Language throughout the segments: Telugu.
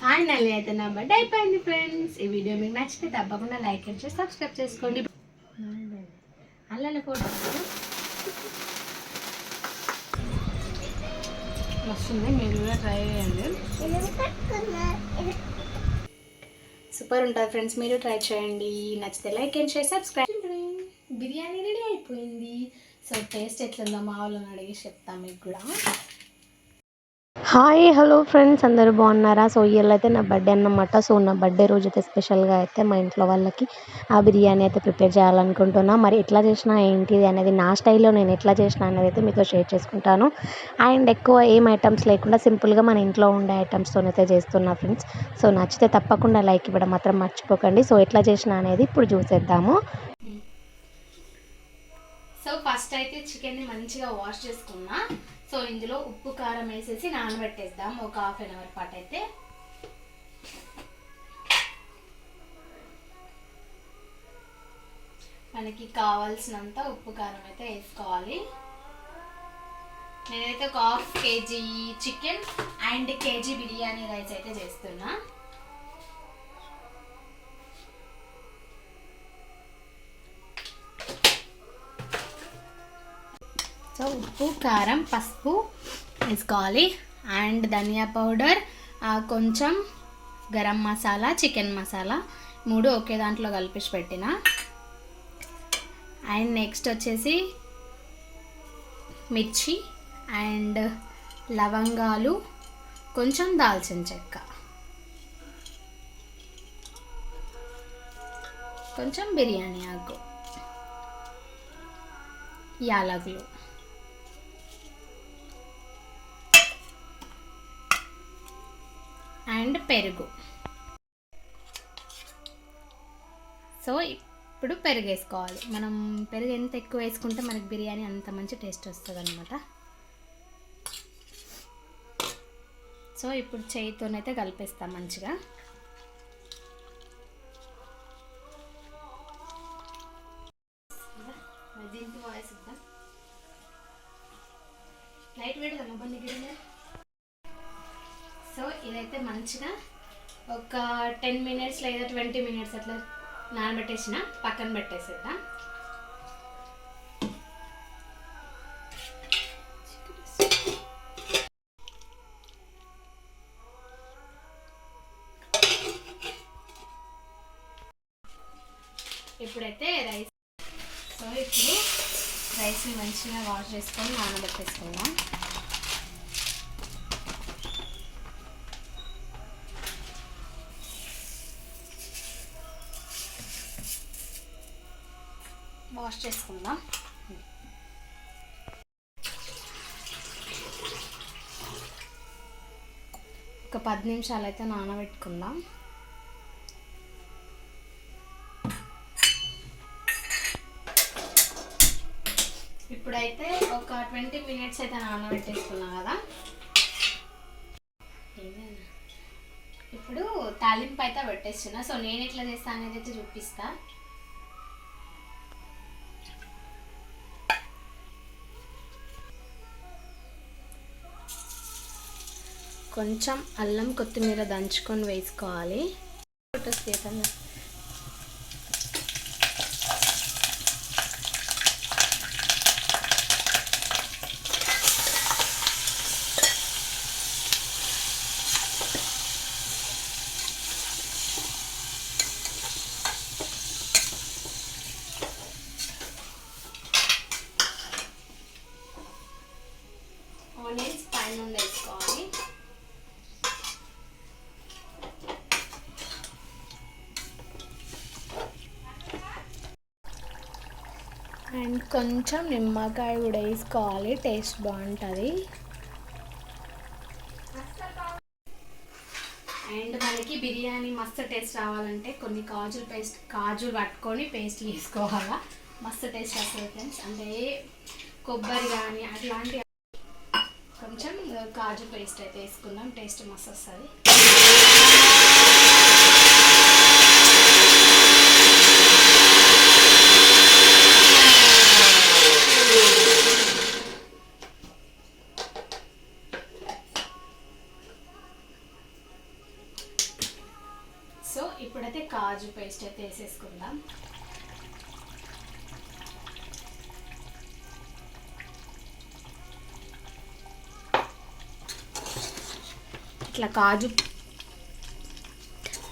ఫైనల్లీ అయితే నా బర్త్డే అయిపోయింది ఫ్రెండ్స్ ఈ వీడియో మీకు నచ్చితే తప్పకుండా లైక్ చేసి సబ్స్క్రైబ్ చేసుకోండి. అల్లల ఫోటో వస్తుంది మీరు కూడా ట్రై చేయండి. సూపర్ ఉంటుంది ఫ్రెండ్స్ మీరు ట్రై చేయండి. నచ్చితే like and share subscribe biryani ready అయిపోయింది. సో టేస్ట్ ఎట్లుందో మా వాళ్ళని అడిగి చెప్తాం మీకు కూడా. హాయ్ హలో ఫ్రెండ్స్ అందరూ బాగున్నారా? సో ఇవాళ అయితే నా బర్త్డే అన్నమాట. సో నా బర్త్డే రోజు అయితే స్పెషల్గా అయితే మా ఇంట్లో వాళ్ళకి ఆ బిర్యానీ అయితే ప్రిపేర్ చేయాలనుకుంటున్నా. మరి ఎట్లా చేసినా ఏంటిది అనేది నా స్టైల్లో నేను ఎట్లా చేసిన అనేది అయితే మీతో షేర్ చేసుకుంటాను. అండ్ ఎక్కువ ఏం ఐటమ్స్ లేకుండా సింపుల్గా మన ఇంట్లో ఉండే ఐటమ్స్తోనైతే అయితే చేస్తున్నా ఫ్రెండ్స్ సో నచ్చితే తప్పకుండా లైక్ ఇవ్వడం మాత్రం మర్చిపోకండి. సో ఎట్లా చేసిన అనేది ఇప్పుడు చూసేద్దాము. సో ఫస్ట్ అయితే చికెన్ని మంచిగా వాష్ చేసుకున్నా. సో ఇందులో ఉప్పు కారం వేసేసి నానబెట్టేద్దాం. ఒక హాఫ్ అన్ అవర్ పాటు అయితే. మనకి కావాల్సినంత ఉప్పు కారం అయితే వేసుకోవాలి. నేనైతే ఒక half kg chicken and kg biryani rice అయితే చేస్తున్నా. సో ఉప్పు కారం పసుపు వేసుకోవాలి. అండ్ ధనియా పౌడర్ కొంచెం గరం మసాలా చికెన్ మసాలా మూడు ఒకే దాంట్లో కలిపేసి పెట్టిన. అండ్ నెక్స్ట్ వచ్చేసి మిర్చి అండ్ లవంగాలు కొంచెం దాల్చిన చెక్క. కొంచెం బిర్యానీ ఆకు యాలకులు. అండ్ పెరుగు. సో ఇప్పుడు పెరుగు వేసుకోవాలి మనం పెరుగు ఎంత ఎక్కువ వేసుకుంటే మనకి బిర్యానీ అంత మంచి టేస్ట్ వస్తుంది అనమాట సో ఇప్పుడు చేయితోనైతే కలిపేస్తాం మంచిగా. లైట్ పెడదాం బండి గిరి సో ఇదైతే మంచిగా ఒక టెన్ మినిట్స్ లేదా ట్వంటీ మినిట్స్ అట్లా నానబెట్టేసిన పక్కన పెట్టేసేద్దాం. ఇప్పుడైతే రైస్. సో ఇప్పుడు రైస్ని మంచిగా వాష్ చేసుకొని నానబెట్టేసుకుందాం. వాష్ చేసుకుందాం ఒక పది నిమిషాలు అయితే నానబెట్టుకుందాం. ఇప్పుడైతే ఒక ట్వంటీ మినిట్స్ అయితే నానబెట్టేసుకున్నాం కదా. ఇప్పుడు తాలింపు అయితే పెట్టేస్తున్నా. సో నేను ఎట్లా చేస్తా అనేది అయితే కొంచెం అల్లం కొత్తిమీర దంచుకొని వేసుకోవాలి. ఫొటోస్ తీసాను ఆనియన్స్ పైన నుండి వేసుకోవాలి అండ్ కొంచెం నిమ్మకాయ కూడా వేసుకోవాలి టేస్ట్ బాగుంటుంది. అండ్ మనకి బిర్యానీ మస్తు టేస్ట్ రావాలంటే కొన్ని కాజులు పేస్ట్ కాజు పట్టుకొని పేస్ట్ వేసుకోవాలా. మస్తు టేస్ట్ వస్తుంది ఫ్రెండ్స్. అంటే కొబ్బరి కానీ అట్లాంటి కొంచెం కాజు పేస్ట్ అయితే వేసుకుందాం. టేస్ట్ మస్తు వస్తుంది ఇప్పుడైతే కాజు పేస్ట్ అయితే వేసేసుకుందాం ఇట్లా కాజు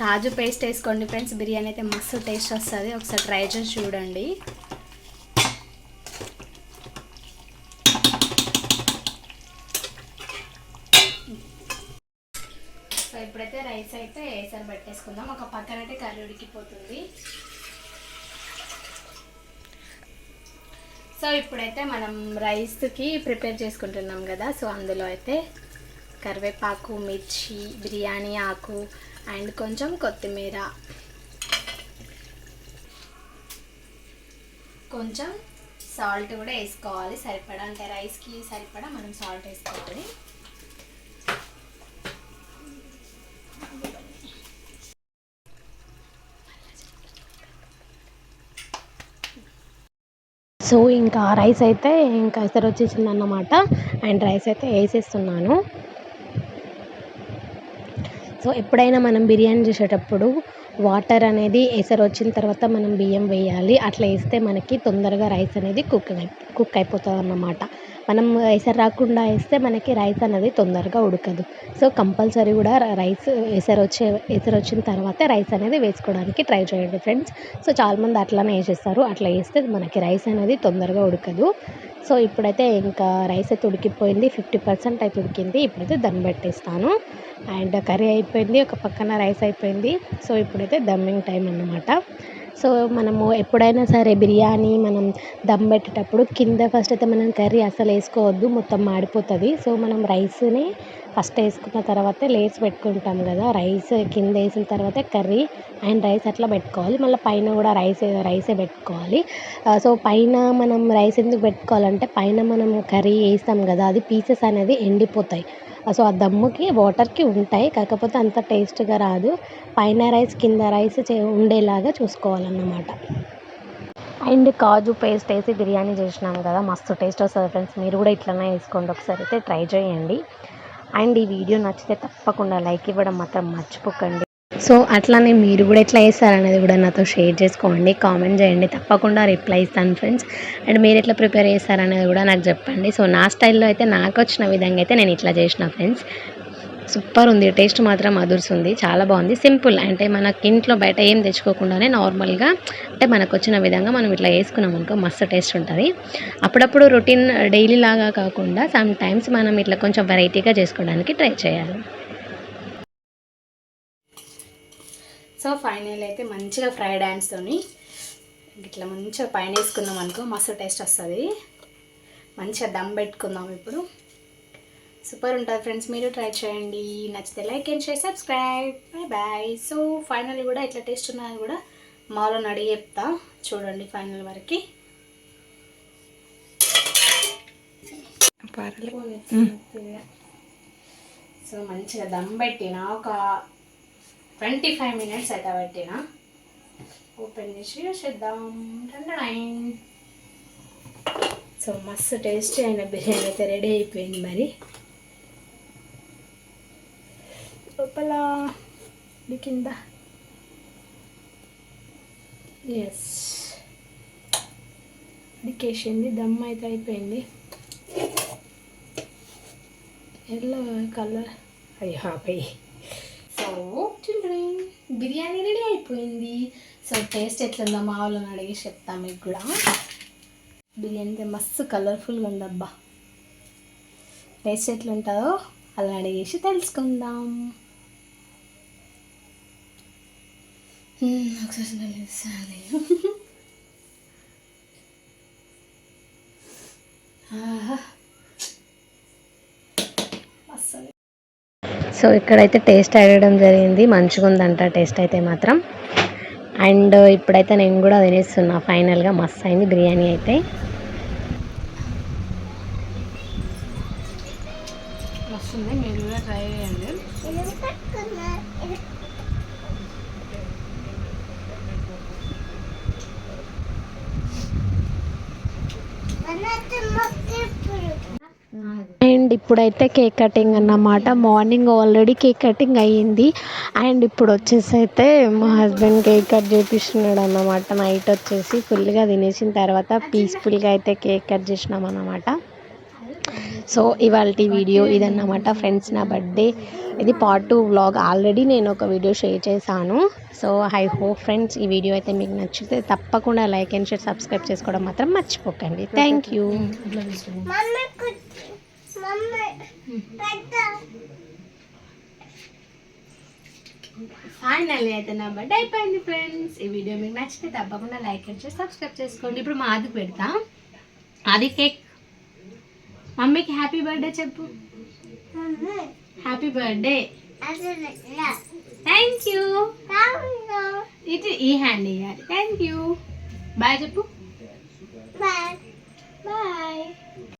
కాజు పేస్ట్ వేసుకోండి ఫ్రెండ్స్ బిర్యానీ అయితే మస్తు టేస్ట్ వస్తుంది. ఒకసారి ట్రై చేసి చూడండి. సో ఇప్పుడైతే రైస్ అయితే వేసారి పెట్టేసుకుందాం. ఒక పక్కన అయితే కర్రీ ఉడికిపోతుంది. సో ఇప్పుడైతే మనం రైస్కి ప్రిపేర్ చేసుకుంటున్నాం కదా. సో అందులో అయితే కరివేపాకు మిర్చి బిర్యానీ ఆకు అండ్ కొంచెం కొత్తిమీర. కొంచెం సాల్ట్ కూడా వేసుకోవాలి. సరిపడా అంటే రైస్కి సరిపడా మనం సాల్ట్ వేసుకోవాలి. సో ఇంకా రైస్ అయితే ఇంకా ఎసరు వచ్చేసింది అన్నమాట అండ్ రైస్ అయితే వేసేస్తున్నాను. సో ఎప్పుడైనా మనం బిర్యానీ చేసేటప్పుడు వాటర్ అనేది ఎసరు వచ్చిన తర్వాత మనం బియ్యం వేయాలి. అట్లా వేస్తే మనకి తొందరగా రైస్ అనేది కుక్ కుక్ అయిపోతుంది అన్నమాట మనం ఎసరు రాకుండా వేస్తే మనకి రైస్ అనేది తొందరగా ఉడకదు. సో కంపల్సరీ కూడా రైస్ ఎసరు వచ్చే ఎసరు వచ్చిన తర్వాత రైస్ అనేది వేసుకోవడానికి ట్రై చేయండి ఫ్రెండ్స్. సో చాలామంది అట్లానే వేసేస్తారు. అట్లా వేస్తే మనకి రైస్ అనేది తొందరగా ఉడకదు. సో ఇప్పుడైతే ఇంకా రైస్ అయితే ఉడికిపోయింది ఫిఫ్టీ పర్సెంట్ అయితే ఉడికింది. ఇప్పుడైతే దమ్ పెట్టేస్తాను. అండ్ కర్రీ అయిపోయింది ఒక పక్కన రైస్ అయిపోయింది. సో ఇప్పుడైతే దమ్మింగ్ టైం అన్నమాట. సో మనము ఎప్పుడైనా సరే బిర్యానీ మనం దమ్ పెట్టేటప్పుడు కింద ఫస్ట్ అయితే మనం కర్రీ అసలు వేసుకోవద్దు మొత్తం మాడిపోతుంది. సో మనం రైస్ని ఫస్ట్ వేసుకున్న తర్వాత లేస్ పెట్టుకుంటాం కదా రైస్ కింద వేసిన తర్వాత కర్రీ అండ్ రైస్ అట్లా పెట్టుకోవాలి. మళ్ళీ పైన కూడా రైస్ రైసే పెట్టుకోవాలి. సో పైన మనం రైస్ ఎందుకు పెట్టుకోవాలంటే పైన మనం కర్రీ వేస్తాం కదా అది పీసెస్ అనేది ఎండిపోతాయి. సో ఆ దమ్ముకి వాటర్కి ఉంటాయి. కాకపోతే అంత టేస్ట్గా రాదు. పైన రైస్ కింద రైస్ చే ఉండేలాగా చూసుకోవాలన్నమాట. అండ్ కాజు పేస్ట్ వేసి బిర్యానీ చేసినాం కదా మస్తు టేస్ట్ వస్తుంది ఫ్రెండ్స్. మీరు కూడా ఇట్లనే వేసుకోండి. ఒకసారి అయితే ట్రై చేయండి. అండ్ ఈ వీడియో నచ్చితే తప్పకుండా లైక్ ఇవ్వడం మాత్రం మర్చిపోకండి. సో అట్లానే మీరు కూడా ఎట్లా చేస్తారనేది కూడా నాతో షేర్ చేసుకోండి కామెంట్ చేయండి తప్పకుండా రిప్లై ఇస్తాను ఫ్రెండ్స్. అండ్ మీరు ఎట్లా ప్రిపేర్ చేస్తారనేది కూడా నాకు చెప్పండి. సో నా స్టైల్లో అయితే నాకు వచ్చిన విధంగా అయితే నేను ఇట్లా చేసిన ఫ్రెండ్స్. సూపర్ ఉంది టేస్ట్ మాత్రం అదురుస్తుంది ఉంది చాలా బాగుంది. సింపుల్ అంటే మనకి ఇంట్లో బయట ఏం తెచ్చుకోకుండానే నార్మల్గా అంటే మనకు వచ్చిన విధంగా మనం ఇట్లా వేసుకున్నాం అనుకో మస్తు టేస్ట్ ఉంటుంది. అప్పుడప్పుడు రొటీన్ డైలీ లాగా కాకుండా సమ్ టైమ్స్ మనం ఇట్లా కొంచెం వెరైటీగా చేసుకోవడానికి ట్రై చేయాలి. సో ఫైనల్ అయితే మంచిగా ఫ్రైడ్ హ్యాండ్స్తోని ఇట్లా మంచిగా పైన వేసుకున్నాం అనుకో మస్తు టేస్ట్ వస్తుంది. మంచిగా దమ్ పెట్టుకుందాం ఇప్పుడు. సూపర్ ఉంటుంది ఫ్రెండ్స్ మీరు ట్రై చేయండి. నచ్చితే like and share subscribe. Bye bye so final కూడా ఎట్లా టేస్ట్ ఉన్నది కూడా మాలో అడిగి చెప్తా. చూడండి ఫైనల్ వరకు. సో మంచిగా దమ్ పెట్టిన ఒక ట్వంటీ ఫైవ్ మినిట్స్ అయితే పెట్టిన. ఓపెన్ చేసి చేద్దాం. నైన్. సో మస్తు టేస్టీ అయిన బిర్యానీ అయితే రెడీ అయిపోయింది మరి. లోపల కింద. ఎస్ ఉడికేసింది దమ్ అయితే అయిపోయింది. Yellow colour. అయ్యో పోయి చిల్డ్రన్ బిర్యానీ రెడీ అయిపోయింది. సో టేస్ట్ ఎట్లుందో మా వాళ్ళని అడిగి చెప్తాం మీకు కూడా. బిర్యానీ మస్తు కలర్ఫుల్గా ఉందబ్బా. టేస్ట్ ఎట్లుంటుందో అలా అడిగేసి తెలుసుకుందాం. ఒకసారి ఆహా. అస్సలు సో ఇక్కడైతే టేస్ట్ అడగడం జరిగింది. మంచిగా ఉందంట టేస్ట్ అయితే మాత్రం. అండ్ ఇప్పుడైతే నేను కూడా తినేస్తున్నా ఫైనల్గా మస్త్ అయింది బిర్యానీ అయితే. వస్తుంది. మీరు కూడా ట్రై చేయండి. అండ్ ఇప్పుడైతే కేక్ కటింగ్ అన్నమాట. మార్నింగ్ ఆల్రెడీ కేక్ కటింగ్ అయ్యింది. అండ్ ఇప్పుడు వచ్చేసి అయితే మా హస్బెండ్ కేక్ కట్ చేపిస్తున్నాడు అన్నమాట. నైట్ వచ్చేసి ఫుల్గా తినేసిన తర్వాత పీస్ఫుల్గా అయితే కేక్ కట్ చేసినాం అన్నమాట. సో ఇవాళ వీడియో ఇదన్నమాట ఫ్రెండ్స్ నా బర్త్డే. ఇది పార్ట్ టూ వ్లాగ్. ఆల్రెడీ నేను ఒక వీడియో షేర్ చేశాను. సో ఐ హోప్ ఫ్రెండ్స్ ఈ వీడియో అయితే మీకు నచ్చితే తప్పకుండా లైక్ అండ్ షేర్ సబ్స్క్రైబ్ చేసుకోవడం మాత్రం మర్చిపోకండి. Thank you. ఫైనల్లీ అయితే నా బర్త్డే అయిపోయింది ఫ్రెండ్స్ ఈ వీడియో మీకు నచ్చితే తప్పకుండా లైక్ చేసి సబ్స్క్రైబ్ చేసుకోండి. ఇప్పుడు మా ఆదికి పెడతా. అది కేక్ మమ్మీకి హ్యాపీ బర్త్డే చెప్పు. హ్యాపీ బర్త్డే థ్యాంక్ యూ ఇది ఈ హ్యాండ్ ఇవ్వాలి థ్యాంక్ యూ బాయ్ చెప్పు. Bye bye